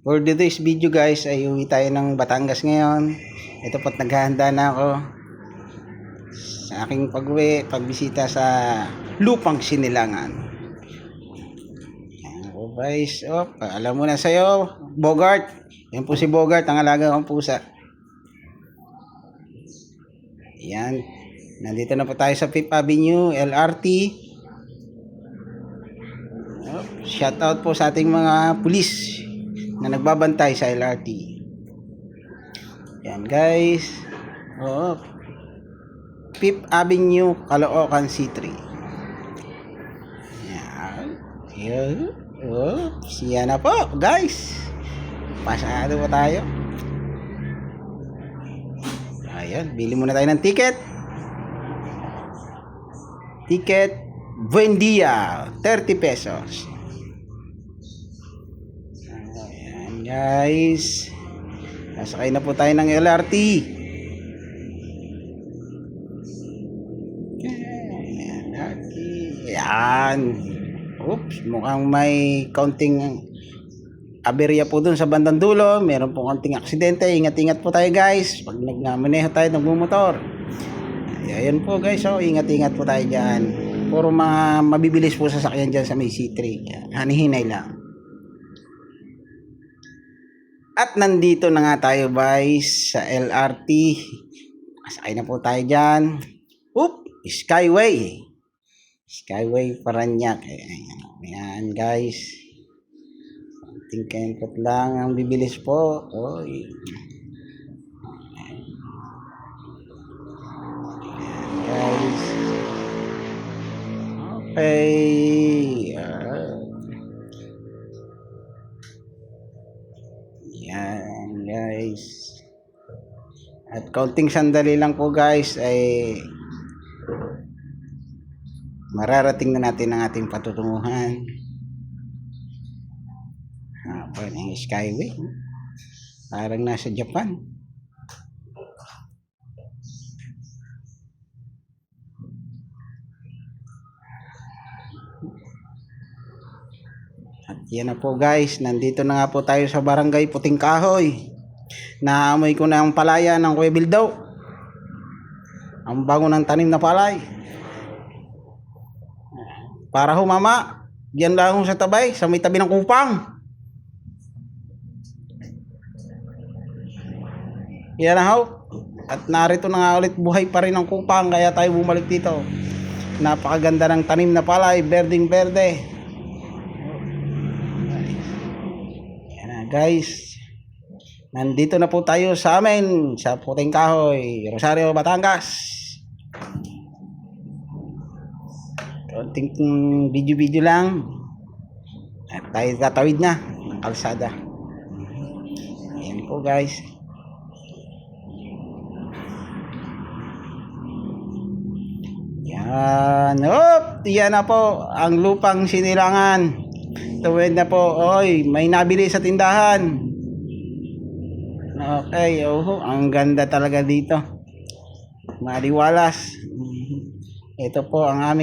For today's video guys ay uwi tayo ng Batangas ngayon. Ito po't naghahanda na ako sa aking pag-uwi, pagbisita sa Lupang Sinilangan. Po guys, oh, alam mo na sa'yo, Bogart. Yan po si Bogart, ang alaga kong pusa. Yan. Nandito na po tayo sa Fifth Avenue, LRT. Oh, shout out po sa ating mga pulis na nagbabantay sa LRT. Yan guys. Oh. Fifth Avenue, Caloocan C3. Yan. Yan. Oh, siya na po, guys. Pasado po tayo. Ayan, bili muna tayo ng ticket. Ticket, Buendia, 30 pesos. Ayan, guys. Nasakay na po tayo ng LRT. LRT. Ayan. Oops, mukhang may kaunting aberya po dun sa bandang dulo. Meron po konting aksidente. Ingat-ingat po tayo guys. Pag nagmaneho tayo nagmumotor. Ayan po guys. So, ingat-ingat po tayo dyan. Puro mga mabibilis po sasakyan dyan sa may C3. Hanihinay lang. At nandito na nga tayo guys sa LRT. Masakay na po tayo dyan. Oop! Skyway. Skyway Paranaque. Ayan, guys. Konting kempot lang ang bibilis po. Oy. Ayan, guys. Okay. At kaunting sandali lang po guys ay mararating na natin ang ating patutunguhan. Ah, pa ng Skyway. Parang nasa Japan. At yan na po guys, nandito na nga po tayo sa barangay Puting Kahoy. Naamoy ko na ang palaya ng Kuya Bildaw. Ang bango ng tanim na palay. Para ho mama, diyan lang sa tabay, sa may tabi ng kupang. Yan na ho. At narito na nga ulit buhay pa rin ang kupang kaya tayo bumalik dito. Napakaganda ng tanim na palay, berding berde. Yan na guys. Nandito na po tayo sa amin sa Puting Kahoy, Rosario, Batangas. Konting video-video lang. At tayo tatawid na ng kalsada. Ayan po guys. Yan. Op! Yan na po ang lupang sinilangan. Tuwid na po. Oy, may nabili sa tindahan. Okay, oh, ang ganda talaga dito. Maliwalas. Ito po ang aming